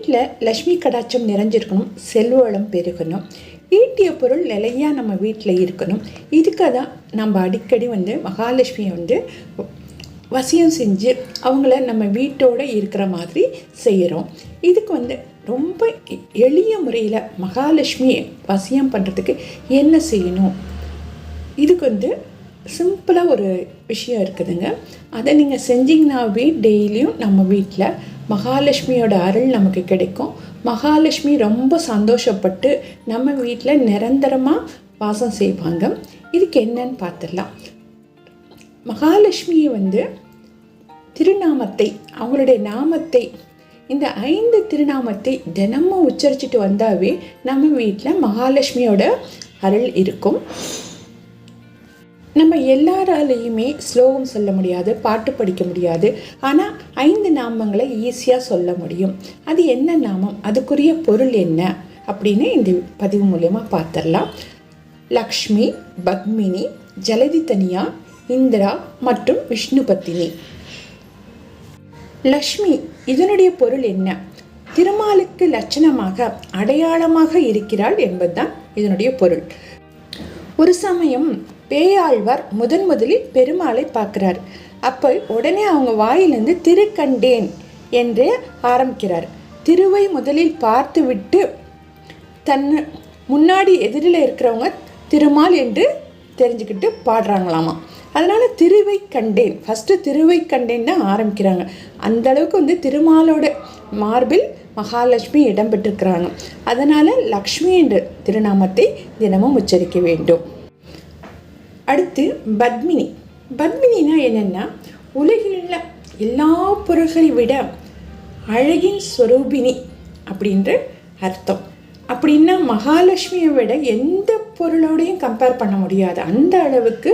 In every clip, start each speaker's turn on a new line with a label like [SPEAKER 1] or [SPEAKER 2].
[SPEAKER 1] வீட்டில் லக்ஷ்மி கடாட்சம் நிறைஞ்சிருக்கணும் செல்வளம் பெருகணும். ஈட்டிய பொருள் நிலையாக நம்ம வீட்டில் இருக்கணும். இதுக்காக தான் நம்ம அடிக்கடி வந்து மகாலட்சுமியை வந்து வசியம் செஞ்சு அவங்கள நம்ம வீட்டோடு இருக்கிற மாதிரி செய்கிறோம் இதுக்கு வந்து ரொம்ப எளிய முறையில் மகாலட்சுமியை வசியம் பண்ணுறதுக்கு என்ன செய்யணும்? இதுக்கு வந்து சிம்பிளாக ஒரு விஷயம் இருக்குதுங்க. அதை நீங்கள் செஞ்சிங்கனாவே டெய்லியும் நம்ம வீட்டில் மகாலட்சுமியோட அருள் நமக்கு கிடைக்கும். மகாலட்சுமி ரொம்ப சந்தோஷப்பட்டு நம்ம வீட்டில் நிரந்தரமாக வாசம் செய்வாங்க. இதுக்கு என்னன்னு பார்த்துடலாம் மகாலட்சுமியை வந்து திருநாமத்தை அவங்களுடைய நாமத்தை இந்த ஐந்து திருநாமத்தை தினமும் உச்சரிச்சுட்டு வந்தாவே நம்ம வீட்டில் மகாலட்சுமியோட அருள் இருக்கும். நம்ம எல்லாராலேயுமே ஸ்லோகம் சொல்ல முடியாது பாட்டு படிக்க முடியாது. ஆனால் ஐந்து நாமங்களை ஈஸியாக சொல்ல முடியும். அது என்ன நாமம்? அதுக்குரிய பொருள் என்ன? அப்படின்னு இந்த பதிவு மூலயமா பார்த்துடலாம் லக்ஷ்மி பத்மினி ஜலதி தனியா இந்திரா மற்றும் விஷ்ணு பத்தினி லக்ஷ்மி இதனுடைய பொருள் என்ன? திருமாலுக்கு லட்சணமாக அடையாளமாக இருக்கிறாள் என்பதுதான் இதனுடைய பொருள். ஒரு சமயம் பேயாழ்வார் முதன் முதலில் பெருமாளை பார்க்கிறார். அப்போ உடனே அவங்க வாயிலிருந்து திருக்கண்டேன் என்று ஆரம்பிக்கிறார். திருவை முதலில் பார்த்துவிட்டு தன் முன்னாடி எதிரில் இருக்கிறவங்க திருமால் என்று தெரிஞ்சுக்கிட்டு பாடுறாங்களாமா. அதனால் திருவை கண்டேன் ஃபஸ்ட்டு திருவை கண்டேன் தான் ஆரம்பிக்கிறாங்க. அந்த அளவுக்கு வந்து திருமாலோட மார்பில் மகாலட்சுமி இடம்பெற்றிருக்கிறாங்க. அதனால் லக்ஷ்மி என்ற திருநாமத்தை தினமும் உச்சரிக்க வேண்டும். அடுத்து பத்மினி. பத்மினினா என்னென்னா உலகில் உள்ள எல்லா பொருள்களை விட அழகின் ஸ்வரூபினி அப்படின்ற அர்த்தம். அப்படின்னா மகாலட்சுமியை விட எந்த பொருளோடையும் கம்பேர் பண்ண முடியாது. அந்த அளவுக்கு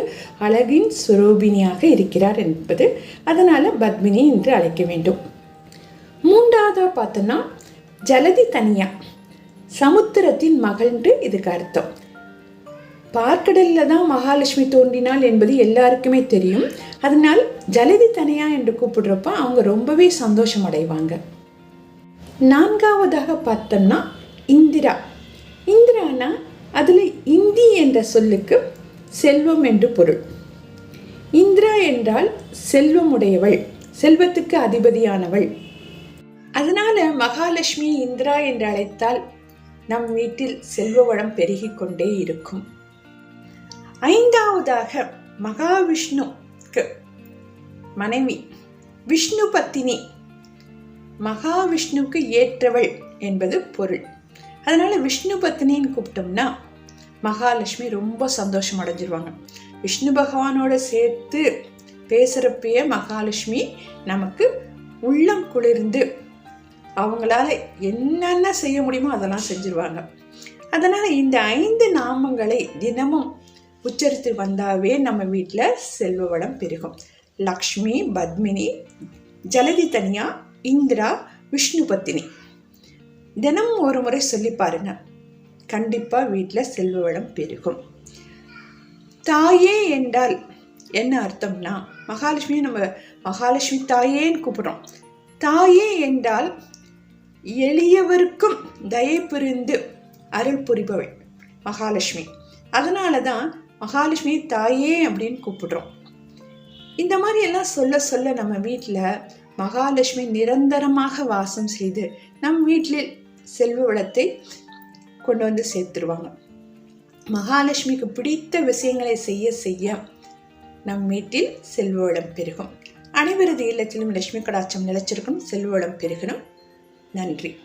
[SPEAKER 1] அழகின் சுரூபினியாக இருக்கிறார் என்பது அதனால் பத்மினி என்று அழைக்க வேண்டும். மூன்றாவதாக பார்த்தோன்னா ஜலதி தனியா சமுத்திரத்தின் மகள்ன்று இதுக்கு அர்த்தம். பார்க்கடலில் தான் மகாலட்சுமி தோன்றினாள் என்பது எல்லாருக்குமே தெரியும். அதனால் ஜலதி தனியா என்று கூப்பிடுறப்ப அவங்க ரொம்பவே சந்தோஷம் அடைவாங்க. நான்காவதாக பார்த்தோம்னா இந்திரா. இந்திரானா அதில் இந்தி என்ற சொல்லுக்கு செல்வம் என்று பொருள். இந்திரா என்றால் செல்வமுடையவள் செல்வத்துக்கு அதிபதியானவள். அதனால மகாலட்சுமி இந்திரா என்று அழைத்தால் நம் வீட்டில் செல்வ வளம் பெருகிக் கொண்டே இருக்கும். ஐந்தாவதாக மகாவிஷ்ணுக்கு மனைவி விஷ்ணு பத்தினி மகாவிஷ்ணுவுக்கு ஏற்றவள் என்பது பொருள். அதனால் விஷ்ணு பத்தினின்னு கூப்பிட்டோம்னா மகாலட்சுமி ரொம்ப சந்தோஷம் அடைஞ்சிருவாங்க. விஷ்ணு பகவானோட சேர்த்து பேசுகிறப்பயே மகாலட்சுமி நமக்கு உள்ளம் குளிர்ந்து அவங்களால என்னென்ன செய்ய முடியுமோ அதெல்லாம் செஞ்சுருவாங்க. அதனால் இந்த ஐந்து நாமங்களை தினமும் உச்சரித்து வந்தாவே நம்ம வீட்டில் செல்வ வளம் பெருகும். லக்ஷ்மி பத்மினி ஜலதி தனியா இந்திரா விஷ்ணு பத்தினி தினமும் ஒரு முறை சொல்லி பாருங்க. கண்டிப்பாக வீட்டில் செல்வ வளம் பெருகும். தாயே என்றால் என்ன அர்த்தம்னா மகாலட்சுமியை நம்ம மகாலட்சுமி தாயேன்னு கூப்பிடுறோம். தாயே என்றால் எளியவருக்கும் தயை புரிந்து அருள் புரிபவள் மகாலட்சுமி. அதனால தான் மகாலட்சுமி தாயே அப்படின்னு கூப்பிடுறோம். இந்த மாதிரி எல்லாம் சொல்ல சொல்ல நம்ம வீட்டில் மகாலட்சுமி நிரந்தரமாக வாசம் செய்து நம் வீட்டில் செல்வ வளத்தை கொண்டு வந்து சேர்த்துருவாங்க. மகாலட்சுமிக்கு பிடித்த விஷயங்களை செய்ய செய்ய நம் வீட்டில் செல்வ வளம் பெருகும். அனைவரது இல்லத்திலும் லட்சுமி கடாட்சம் நிலைச்சிருக்கும் செல்வ வளம் பெருகணும். நன்றி.